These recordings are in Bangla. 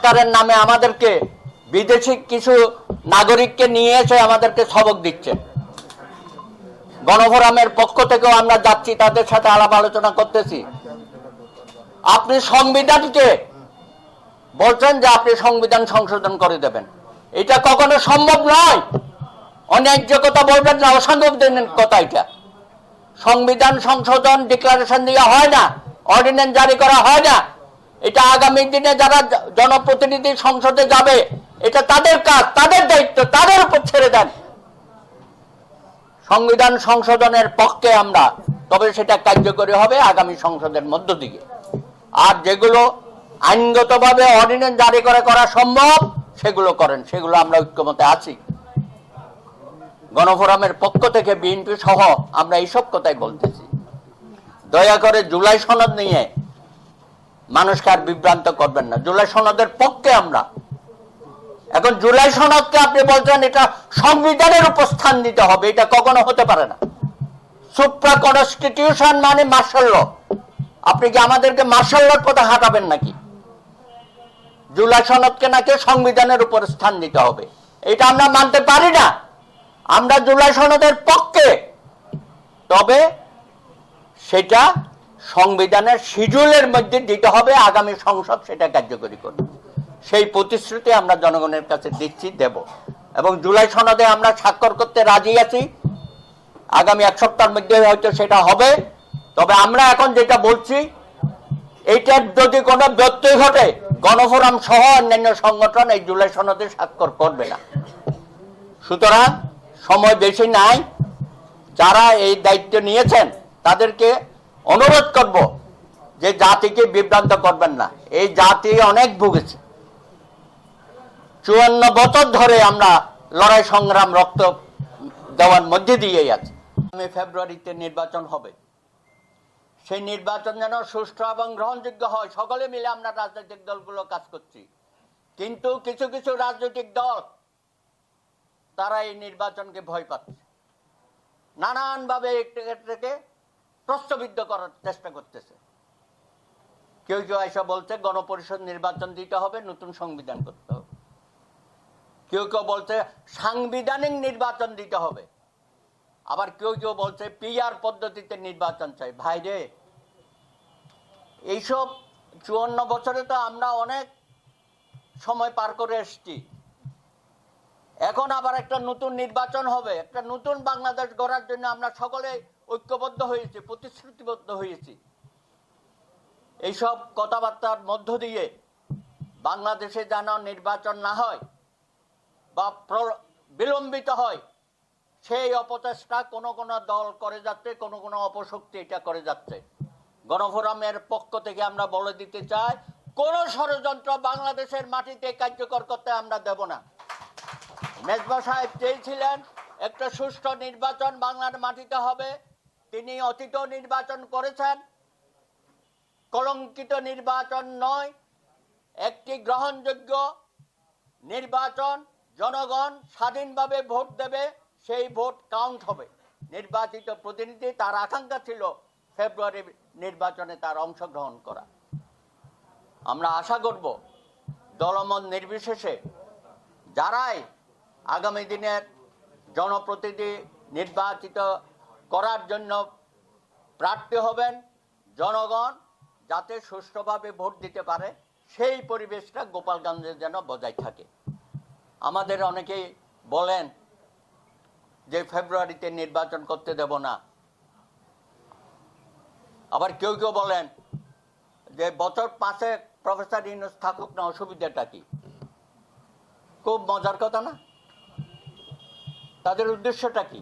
সংস্কারের নামে আমাদেরকে বিদেশি কিছু নাগরিককে নিয়ে এসে আমাদেরকে সবক দিচ্ছে। গণফোরামের পক্ষ থেকেও আমরা যাচ্ছি, তাদের সাথে আলাপ আলোচনা করতেছি। আপনি সংবিধানকে বলছেন যে আপনি সংবিধান সংশোধন করে দেবেন। এটা কখনো সম্ভব নয়। অন্যায্য কথা বলবেন না, অসাংবিধানিক কথা এটা। সংবিধান সংশোধন ডিক্লারেশন দিয়ে হয় না অর্ডিন্যান্স জারি করা হয় না। এটা আগামী দিনে যারা জনপ্রতিনিধি সংসদে যাবে, এটা তাদের কাজ, তাদের দায়িত্ব, তাদের উপর ছেড়ে দেন। সংবিধান সংশোধনের পক্ষে আমরা, তবে সেটা কার্যকরী হবে আগামী সংসদের মধ্য দিকে। আর যেগুলো আইনগতভাবে অর্ডিন্যান্স জারি করে করা সম্ভব, সেগুলো করেন, সেগুলো আমরা ঐক্যমতে আছি। গণফোরামের পক্ষ থেকে বিএনপি সহ আমরা এইসব কথাই বলতেছি। দয়া করে জুলাই সনদ নিয়ে মানুষকে আর বিভ্রান্ত করবেন না। জুলাই সনদের পক্ষে আমরা। এখন জুলাই সনদকে আপনি বলছেন, এটা সংবিধানের উপর স্থান দিতে হবে, এটা কখনো হতে পারে না। সুপ্রা কনস্টিটিউশন মানে মার্শাল ল। আপনি কি আমাদেরকে মার্শাল লর পথে হাঁটাবেন নাকি? জুলাই সনদকে নাকি সংবিধানের উপর স্থান দিতে হবে। এটা আমরা মানতে পারি না। আমরা জুলাই সনদের পক্ষে। তবে সেটা সংবিধানের শিডিউলের মধ্যে দিতে হবে, আগামী সংসদ সেটা কার্যকরী করবে। সেই প্রতিশ্রুতি আমরা জনগণের কাছে দিচ্ছি, দেব। এবং জুলাই সনদে আমরা স্বাক্ষর করতে রাজি আছি। আগামী এক সপ্তাহের মধ্যে হয়তো সেটা হবে। তবে আমরা এখন যেটা বলছি, এইটার যদি কোনো ব্যত্যয় ঘটে, গণফোরাম সহ অন্যান্য সংগঠন এই জুলাই সনদে স্বাক্ষর করবে না। সুতরাং সময় বেশি নাই। যারা এই দায়িত্ব নিয়েছেন, তাদেরকে অনুরোধ করব যে জাতিকে বিভ্রান্ত করবেন না। এই জাতি অনেক ভুগেছে। চুয়ান্ন বছর ধরে আমরা লড়াই, সংগ্রাম, রক্ত দেওয়ার মধ্যে দিয়েই আছি। ফেব্রুয়ারিতে নির্বাচন হবে। সেই নির্বাচন যেন সুষ্ঠু এবং গ্রহণযোগ্য হয়, সকলে মিলে আমরা রাজনৈতিক দলগুলো কাজ করছি। কিন্তু কিছু কিছু রাজনৈতিক দল, তারা এই নির্বাচনকে ভয় পাচ্ছে। নানানভাবে এটাকে প্রশ্নবিদ্ধ করার চেষ্টা করতেছে। কেউ কেউ এসে বলছে, গণপরিষদ নির্বাচন দিতে হবে, নতুন সংবিধান করতে হবে। কেউ কেউ বলছে, সাংবিধানিক নির্বাচন দিতে হবে। আবার কেউ কেউ বলছে, পিআর পদ্ধতিতে নির্বাচন চাই। ভাইরে এইসব চুয়ান্ন বছরে তো আমরা অনেক সময় পার করে এসছি। এখন আবার একটা নতুন নির্বাচন হবে। একটা নতুন বাংলাদেশ গড়ার জন্য আমরা সকলে ঐক্যবদ্ধ হয়েছি, প্রতিশ্রুতিবদ্ধ হয়েছি। এইসব কথাবার্তার মধ্য দিয়ে বাংলাদেশে যেন নির্বাচন না হয় বা বিলম্বিত হয়, সেই অপচেষ্টা কোন কোনো দল করে যাচ্ছে, কোন কোনো অপশক্তি এটা করে যাচ্ছে। গণফোরামের পক্ষ থেকে আমরা বলে দিতে চাই, কোন ষড়যন্ত্র বাংলাদেশের মাটিতে কার্যকর করতে আমরা দেব না। মেজবা সাহেব চেয়েছিলেন একটা সুষ্ঠু নির্বাচন বাংলার মাটিতে হবে তিনি অতীত নির্বাচন করেছেন। কলঙ্কিত নির্বাচন নয়, একটি গ্রহণযোগ্য নির্বাচন। জনগণ স্বাধীনভাবে ভোট দেবে, সেই ভোট কাউন্ট হবে। নির্বাচিত প্রতিনিধি তার আকাঙ্ক্ষা ছিল ফেব্রুয়ারি নির্বাচনে তার অংশগ্রহণ করা। আমরা আশা করব দলমত নির্বিশেষে যারাই আগামী দিনের জনপ্রতিনিধি নির্বাচিত করার জন্য প্রার্থী হবেন জনগণ যাতে সুষ্ঠুভাবে ভোট দিতে পারে, সেই পরিবেশটা গোপালগঞ্জে যেন বজায় থাকে। আমাদের অনেকেই বলেন যে ফেব্রুয়ারিতে নির্বাচন করতে দেব না। আবার কেউ কেউ বলেন যে বছর পাঁচে প্রফেসর ইউনুস থাকুক না, অসুবিধাটা কি? খুব মজার কথা না? তাদের উদ্দেশ্যটা কি?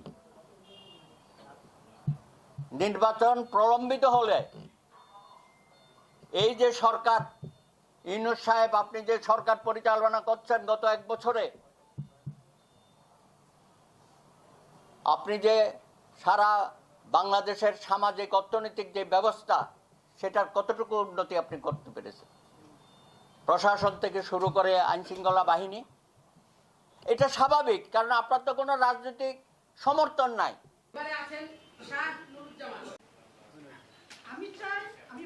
নির্বাচন প্রলম্বিত হলে এই যে সরকার ইউনুস সাহেব, আপনি যে সরকার পরিচালনা করছেন গত এক বছরে, আপনি যে সারা বাংলাদেশের সামাজিক অর্থনৈতিক যে ব্যবস্থা, সেটার কতটুকু উন্নতি আপনি করতে পেরেছেন? প্রশাসন থেকে শুরু করে আইন শৃঙ্খলা বাহিনী, এটা স্বাভাবিক, কারণ আপনার তো কোনো রাজনৈতিক সমর্থন নাই। আছেন আমি চাই আমি